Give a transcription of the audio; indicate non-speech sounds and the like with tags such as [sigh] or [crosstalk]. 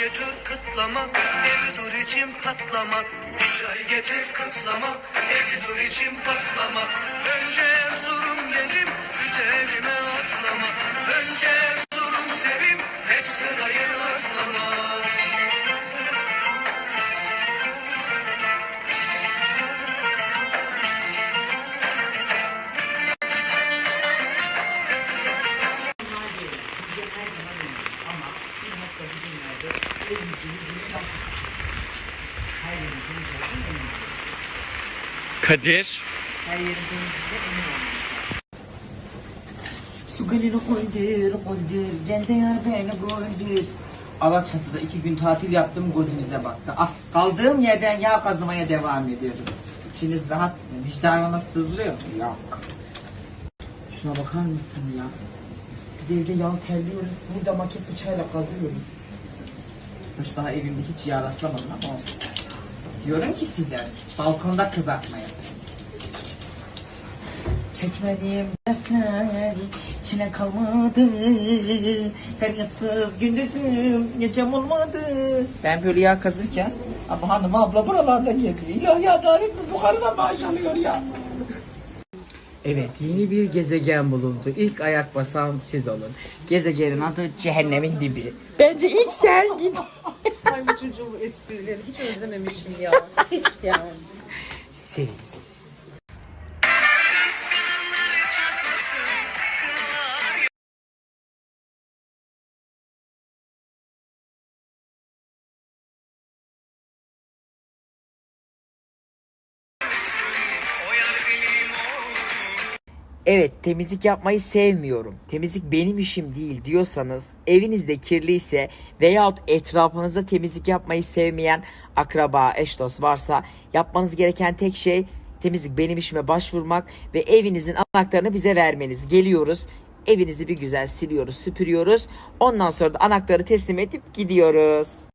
getir kıtlama Evi dur içim patlama. Bir çay getir kıtlama Evi dur içim patlama. Önce Erzurum gezim Üzerime atlama. Önce Kadir. Su gelini koydur, koydur, gel de yar beni koydur. Alaçatı'da iki gün tatil yaptım gözünüze baktı. Ah, kaldığım yerden yağ kazımaya devam ediyorum. İçiniz rahat mı? Vicdanınız sızlıyor mu? Yok. Şuna bakar mısın ya? Biz evde yağ terliyoruz, burada maket bıçağıyla kazıyoruz. Hoş daha evimde hiç yağ rastlamadım ama olsun. Diyorum ki size, balkonda kızartmaya. Çekmediğim dersler çile kalmadı. Feryatsız gündüzüm gecem olmadı. Ben böyle yağ kazırken ama hanım abla buralarda geziyor. İlahi adalet mi? Buharıda maaş alıyor ya. Evet yeni bir gezegen bulundu. İlk ayak basan siz olun. Gezegenin adı cehennemin dibi. Bence ilk sen git. Ay bu çocuğun esprileri hiç özlememişim ya. [laughs] Hiç yani. Sevimsiz. Evet temizlik yapmayı sevmiyorum. Temizlik benim işim değil diyorsanız evinizde kirliyse veyahut etrafınızda temizlik yapmayı sevmeyen akraba, eş dost varsa yapmanız gereken tek şey temizlik benim işime başvurmak ve evinizin anahtarını bize vermeniz. Geliyoruz evinizi bir güzel siliyoruz, süpürüyoruz. Ondan sonra da anahtarı teslim edip gidiyoruz.